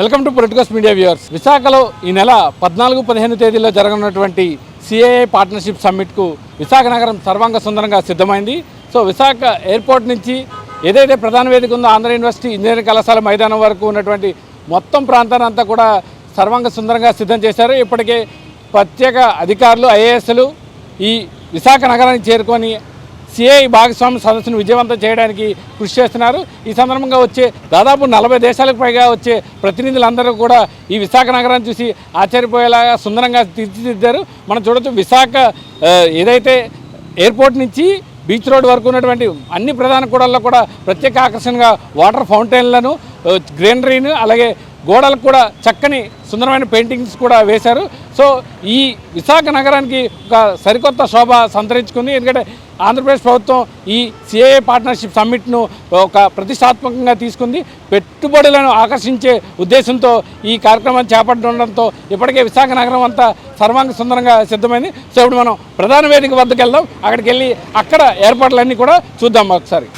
Welcome to politicals media viewers. విశాఖలో ఈ నెల పద్నాలుగు పదిహేను తేదీల్లో జరగనున్నటువంటి సిఏఏ పార్ట్నర్షిప్ సమ్మిట్కు విశాఖ నగరం సర్వాంగ సుందరంగా సిద్ధమైంది. సో విశాఖ ఎయిర్పోర్ట్ నుంచి ఏదైతే ప్రధాన వేదిక ఉందో ఆంధ్ర యూనివర్సిటీ ఇంజనీరింగ్ కళాశాల మైదానం వరకు ఉన్నటువంటి మొత్తం ప్రాంతాన్ని అంతా కూడా సర్వాంగ సుందరంగా సిద్ధం చేశారు. ఇప్పటికే ప్రత్యేక అధికారులు ఐఏఎస్లు ఈ విశాఖ నగరానికి చేరుకొని సిఐ భాగస్వామ్య సదస్సును విజయవంతం చేయడానికి కృషి చేస్తున్నారు. ఈ సందర్భంగా వచ్చే దాదాపు నలభై దేశాలకు పైగా వచ్చే ప్రతినిధులందరూ కూడా ఈ విశాఖ నగరాన్ని చూసి ఆశ్చర్యపోయేలాగా సుందరంగా తీర్చిదిద్దారు. మనం చూడొచ్చు విశాఖ ఏదైతే ఎయిర్పోర్ట్ నుంచి బీచ్ రోడ్ వరకు ఉన్నటువంటి అన్ని ప్రధాన కూడల్లో కూడా ప్రత్యేక ఆకర్షణగా వాటర్ ఫౌంటైన్లను గ్రీనరీను గ్రీనరీని అలాగే గోడలకు కూడా చక్కని సుందరమైన పెయింటింగ్స్ కూడా వేశారు. సో ఈ విశాఖ నగరానికి ఒక సరికొత్త శోభ సంతరించుకుంది. ఎందుకంటే ఆంధ్రప్రదేశ్ ప్రభుత్వం ఈ సిఏఏ పార్ట్నర్షిప్ సమ్మిట్ను ఒక ప్రతిష్టాత్మకంగా తీసుకుంది. పెట్టుబడులను ఆకర్షించే ఉద్దేశంతో ఈ కార్యక్రమాన్ని చేపట్టడంతో ఇప్పటికే విశాఖ నగరం అంతా సర్వాంగ సుందరంగా సిద్ధమైంది. సో ఇప్పుడు మనం ప్రధాన వేదిక వద్దకు వెళ్దాం అక్కడికి వెళ్ళి అక్కడ ఏర్పాట్లన్నీ కూడా చూద్దాం ఒకసారి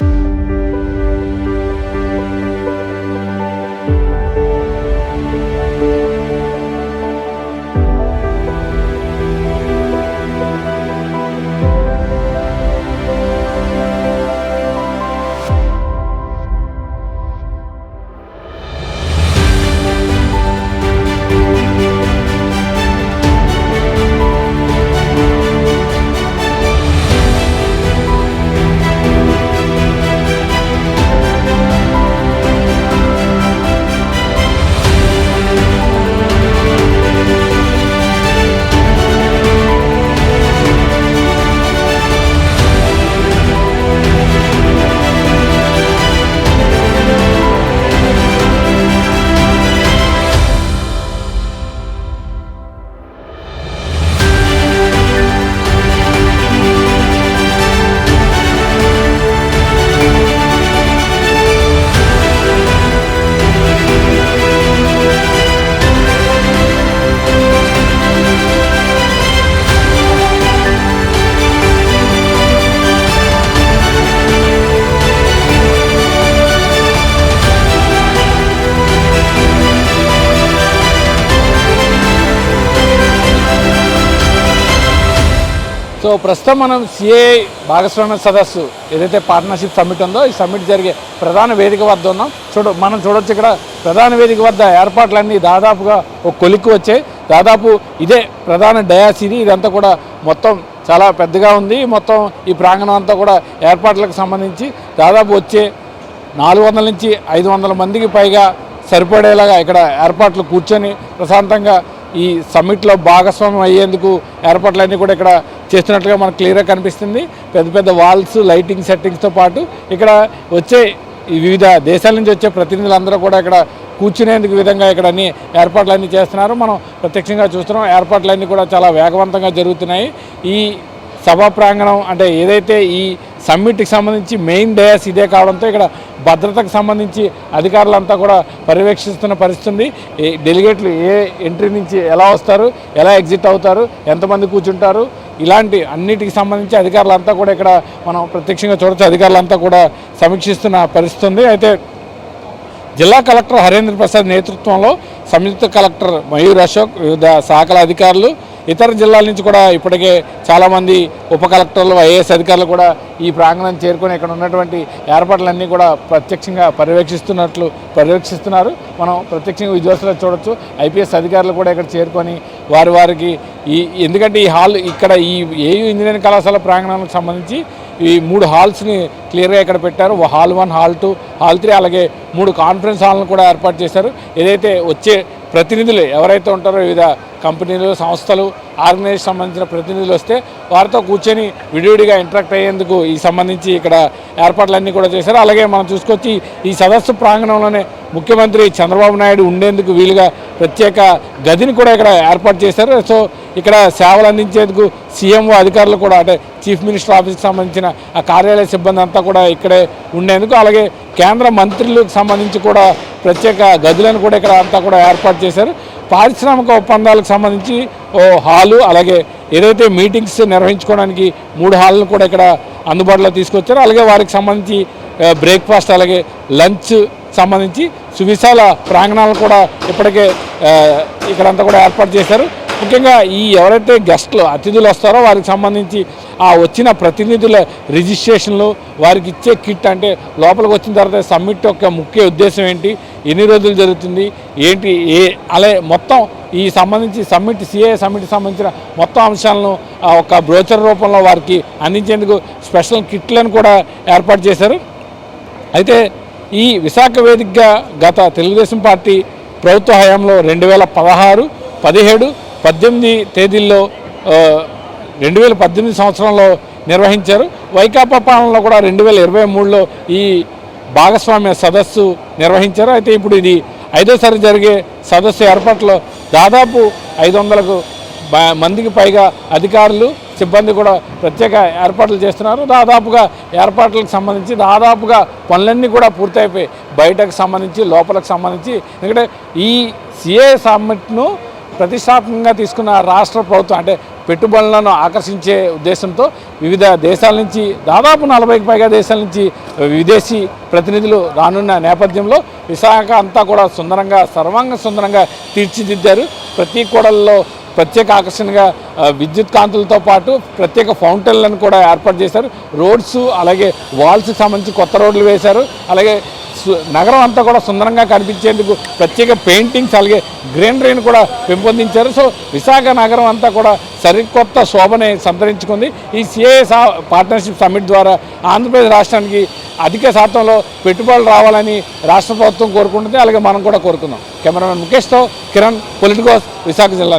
సో ప్రస్తుతం మనం సిఏ భాగస్వామ్య సదస్సు ఏదైతే పార్ట్నర్షిప్ సమ్మిట్ ఉందో ఈ సమ్మిట్ జరిగే ప్రధాన వేదిక వద్ద ఉన్నాం. చూడ మనం చూడొచ్చు ఇక్కడ ప్రధాన వేదిక వద్ద ఏర్పాట్లన్నీ దాదాపుగా ఒక కొలిక్కి వచ్చాయి. దాదాపు ఇదే ప్రధాన డయాస్ ఇది ఇదంతా కూడా మొత్తం చాలా పెద్దగా ఉంది. మొత్తం ఈ ప్రాంగణం అంతా కూడా ఏర్పాట్లకు సంబంధించి దాదాపు వచ్చే నాలుగు వందల నుంచి ఐదు వందల మందికి పైగా సరిపడేలాగా ఇక్కడ ఏర్పాట్లు కూర్చొని ప్రశాంతంగా ఈ సమ్మిట్లో భాగస్వామ్యం అయ్యేందుకు ఏర్పాట్లన్నీ కూడా ఇక్కడ చేస్తున్నట్లుగా మనకు క్లియర్గా కనిపిస్తుంది. పెద్ద పెద్ద వాల్స్ లైటింగ్ సెట్టింగ్స్తో పాటు ఇక్కడ వచ్చే వివిధ దేశాల నుంచి వచ్చే ప్రతినిధులందరూ కూడా ఇక్కడ కూర్చునేందుకు విధంగా ఇక్కడ అన్ని ఏర్పాట్లన్నీ చేస్తున్నారు. మనం ప్రత్యక్షంగా చూస్తున్నాం. ఏర్పాట్లన్నీ కూడా చాలా వేగవంతంగా జరుగుతున్నాయి. ఈ సభా ప్రాంగణం అంటే ఏదైతే ఈ సమ్మిట్కి సంబంధించి మెయిన్ డయాస్ ఇదే కావడంతో ఇక్కడ భద్రతకు సంబంధించి అధికారులంతా కూడా పర్యవేక్షిస్తున్న పరిస్థితి డెలిగేట్లు ఏ ఎంట్రీ నుంచి ఎలా వస్తారు ఎలా ఎగ్జిట్ అవుతారు ఎంతమంది కూర్చుంటారు ఇలాంటి అన్నిటికి సంబంధించి అధికారులంతా కూడా ఇక్కడ మనం ప్రత్యక్షంగా చూడొచ్చు. అధికారులంతా కూడా సమీక్షిస్తున్న పరిస్థితి అయితే జిల్లా కలెక్టర్ హరేంద్ర ప్రసాద్ నేతృత్వంలో సంయుక్త కలెక్టర్ మయూర్ అశోక్ వివిధ శాఖల అధికారులు ఇతర జిల్లాల నుంచి కూడా ఇప్పటికే చాలామంది ఉప కలెక్టర్లు ఐఏఎస్ అధికారులు కూడా ఈ ప్రాంగణం చేరుకొని ఇక్కడ ఉన్నటువంటి ఏర్పాట్లన్నీ కూడా ప్రత్యక్షంగా పర్యవేక్షిస్తున్నట్లు పర్యవేక్షిస్తున్నారు మనం ప్రత్యక్షంగా విజువల్స్లో చూడొచ్చు. ఐపీఎస్ అధికారులు కూడా ఇక్కడ చేరుకొని వారి వారికి ఈ ఎందుకంటే ఈ హాల్ ఇక్కడ ఈ ఏయు ఇంజనీరింగ్ కళాశాల ప్రాంగణానికి సంబంధించి ఈ మూడు హాల్స్ని క్లియర్గా ఇక్కడ పెట్టారు. Hall one hall two hall three అలాగే మూడు కాన్ఫరెన్స్ హాల్ను కూడా ఏర్పాటు చేశారు. ఏదైతే వచ్చే ప్రతినిధులు ఎవరైతే ఉంటారో వివిధ కంపెనీలు సంస్థలు ఆర్గనైజేషన్ సంబంధించిన ప్రతినిధులు వస్తే వారితో కూర్చొని విడివిడిగా ఇంటరాక్ట్ అయ్యేందుకు ఈ సంబంధించి ఇక్కడ ఏర్పాట్లన్నీ కూడా చేశారు. అలాగే మనం చూసుకొచ్చి ఈ సదస్సు ప్రాంగణంలోనే ముఖ్యమంత్రి చంద్రబాబు నాయుడు ఉండేందుకు వీలుగా ప్రత్యేక గదిని కూడా ఇక్కడ ఏర్పాటు చేశారు. సో ఇక్కడ సేవలు అందించేందుకు సీఎంఓ అధికారులు కూడా అంటే చీఫ్ మినిస్టర్ ఆఫీస్కి సంబంధించిన ఆ కార్యాలయ సిబ్బంది అంతా కూడా ఇక్కడే ఉండేందుకు అలాగే కేంద్ర మంత్రులకు సంబంధించి కూడా ప్రత్యేక గదులను కూడా ఇక్కడ అంతా కూడా ఏర్పాటు చేశారు. పారిశ్రామిక ఒప్పందాలకు సంబంధించి ఓ హాలు అలాగే ఏదైతే మీటింగ్స్ నిర్వహించుకోవడానికి మూడు హాల్ను కూడా ఇక్కడ అందుబాటులో తీసుకొచ్చారు. అలాగే వారికి సంబంధించి బ్రేక్ఫాస్ట్ అలాగే లంచ్ సంబంధించి సువిశాల ప్రాంగణాలు కూడా ఇప్పటికే ఇక్కడంతా కూడా ఏర్పాటు చేశారు. ముఖ్యంగా ఈ ఎవరైతే గెస్ట్లు అతిథులు వస్తారో వారికి సంబంధించి ఆ వచ్చిన ప్రతినిధుల రిజిస్ట్రేషన్లు వారికి ఇచ్చే కిట్ అంటే లోపలికి వచ్చిన తర్వాత సమ్మిట్ యొక్క ముఖ్య ఉద్దేశం ఏంటి ఎన్ని రోజులు జరుగుతుంది ఏంటి ఏ అలాగే మొత్తం ఈ సంబంధించి సమ్మిట్ సిఏ సమ్మిట్ సంబంధించిన మొత్తం అంశాలను ఆ, ఒక బ్రోచర్ రూపంలో వారికి అందించేందుకు స్పెషల్ కిట్లను కూడా ఏర్పాటు చేశారు. అయితే ఈ విశాఖ వేదికగా గత తెలుగుదేశం పార్టీ ప్రభుత్వ హయాంలో రెండు వేల పదహారు పదిహేడు పద్దెనిమిది తేదీల్లో రెండు వేల పద్దెనిమిది సంవత్సరంలో నిర్వహించారు. వైకాపా పాలనలో కూడా రెండు వేల ఇరవై మూడులో ఈ భాగస్వామ్య సదస్సు నిర్వహించారు. అయితే ఇప్పుడు ఇది ఐదోసారి జరిగే సదస్సు ఏర్పాట్లో దాదాపు ఐదు వందలకు మందికి పైగా అధికారులు సిబ్బంది కూడా ప్రత్యేక ఏర్పాట్లు చేస్తున్నారు. దాదాపుగా ఏర్పాట్లకు సంబంధించి దాదాపుగా పనులన్నీ కూడా పూర్తయిపోయి బయటకు సంబంధించి లోపలకు సంబంధించి. ఎందుకంటే ఈ సిఏ సమ్మిట్ను ప్రతిష్టాత్మకంగా తీసుకున్న రాష్ట్ర ప్రభుత్వం అంటే పెట్టుబడులను ఆకర్షించే ఉద్దేశంతో వివిధ దేశాల నుంచి దాదాపు నలభైకి పైగా దేశాల నుంచి విదేశీ ప్రతినిధులు రానున్న నేపథ్యంలో విశాఖ అంతా కూడా సుందరంగా సర్వాంగ సుందరంగా తీర్చిదిద్దారు. ప్రతి కూడల్లో ప్రత్యేక ఆకర్షణగా విద్యుత్ కాంతులతో పాటు ప్రత్యేక ఫౌంటైన్లను కూడా ఏర్పాటు చేశారు. రోడ్స్ అలాగే వాల్స్కి సంబంధించి కొత్త రోడ్లు వేశారు. అలాగే నగరం అంతా కూడా సుందరంగా కనిపించేందుకు ప్రత్యేక పెయింటింగ్స్ అలాగే గ్రీనరీని కూడా పెంపొందించారు. సో విశాఖ నగరం అంతా కూడా సరికొత్త శోభని సంతరించుకుంది. ఈ సిఏ పార్ట్నర్షిప్ సమ్మిట్ ద్వారా ఆంధ్రప్రదేశ్ రాష్ట్రానికి అధిక శాతంలో పెట్టుబడులు రావాలని రాష్ట్ర ప్రభుత్వం కోరుకుంటుంది. అలాగే మనం కూడా కోరుకుందాం. కెమెరామెన్ ముఖేష్తో కిరణ్ పొలిటికోస్ విశాఖ జిల్లా